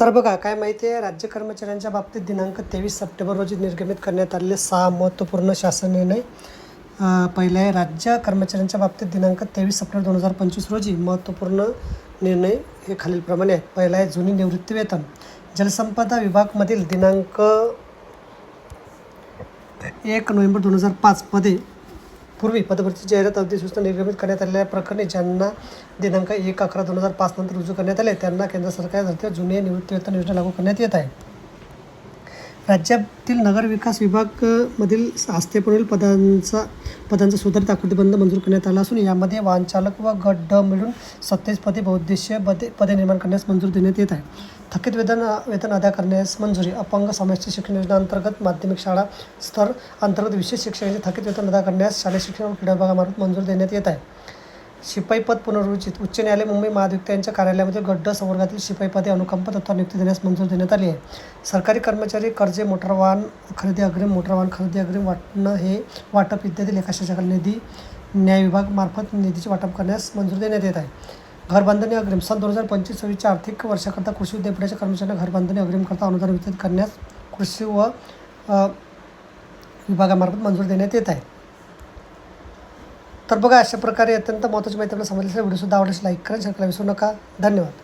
तर बघा काय माहिती आहे? राज्य कर्मचाऱ्यांच्या बाबतीत दिनांक तेवीस सप्टेंबर रोजी निर्गमित करण्यात आलेले सहा महत्त्वपूर्ण शासन निर्णय. पहिले पहिला आहे राज्य कर्मचाऱ्यांच्या बाबतीत दिनांक तेवीस सप्टेंबर दोन हजार पंचवीस रोजी महत्त्वपूर्ण निर्णय हे खालीलप्रमाणे आहेत. पहिला आहे जुनी निवृत्ती वेतन. जलसंपदा विभागमधील दिनांक एक नोव्हेंबर दोन हजार पाच मध्ये पूर्वी पदभरती जाहिरात अधिसूचना निर्गमित करण्यात आलेल्या प्रकरणी ज्यांना दिनांक एक अकरा दोन हजार पाच नंतर रुजू करण्यात आले त्यांना केंद्र सरकार जुने निवृत्तीवेतन योजना लागू करण्यात येत आहे. राज्यातील नगरविकास विभागमधील अ, आस्थेपुढील पदांचा पदांचा सुधारित आकृतीबंध मंजूर करण्यात आला असून यामध्ये वाहनचालक व गट ड मिळून सत्तावीस पदे बहुद्देशीय पदे पदे निर्माण करण्यास मंजूर देण्यात येत आहे. थकीत वेतन वेतन अदा करण्यास मंजुरी. अपंग समाजाची शिक्षण योजना अंतर्गत माध्यमिक शाळा स्तर अंतर्गत विशेष शिक्षकांचे थकीत वेतन अदा करण्यास शालेय शिक्षण व क्रीडा विभागामार्फत मंजूर देण्यात येत आहे. शिपाई पद उच्च न्यायालय मुंबई महाआयुक्त यांच्या कार्यालयामध्ये गड्ड संवर्गातील शिपाईपदे अनुकंप तत्वा नियुक्ती देण्यास मंजूर देण्यात आली आहे. सरकारी कर्मचारी कर्जे मोटर वाहन खरेदी अग्रिम मोटर वाहन खरेदी अग्रिम वाटणं हे वाटप इत्यादी लेखाशाखाल निधी न्याय विभाग मार्फत निधीचे वाटप करण्यास मंजूर देण्यात येत आहे. घरबांधणी अग्रिम. सन दोन हजार पंचवीस सव्वीसच्या आर्थिक वर्षाकरता कृषी विद्यापीठाच्या कर्मचाऱ्यांना घरबांधणी अग्रिमकरता अनुदान वितरित करण्यास कृषी व विभागामार्फत मंजूर देण्यात येत आहे. तर बघा अशा प्रकारे अत्यंत महत्त्वाची माहिती आपल्याला समजली असेल. व्हिडिओसुद्धा आवडल्यास लाईक करा शेअर करायला विसरू नका. धन्यवाद.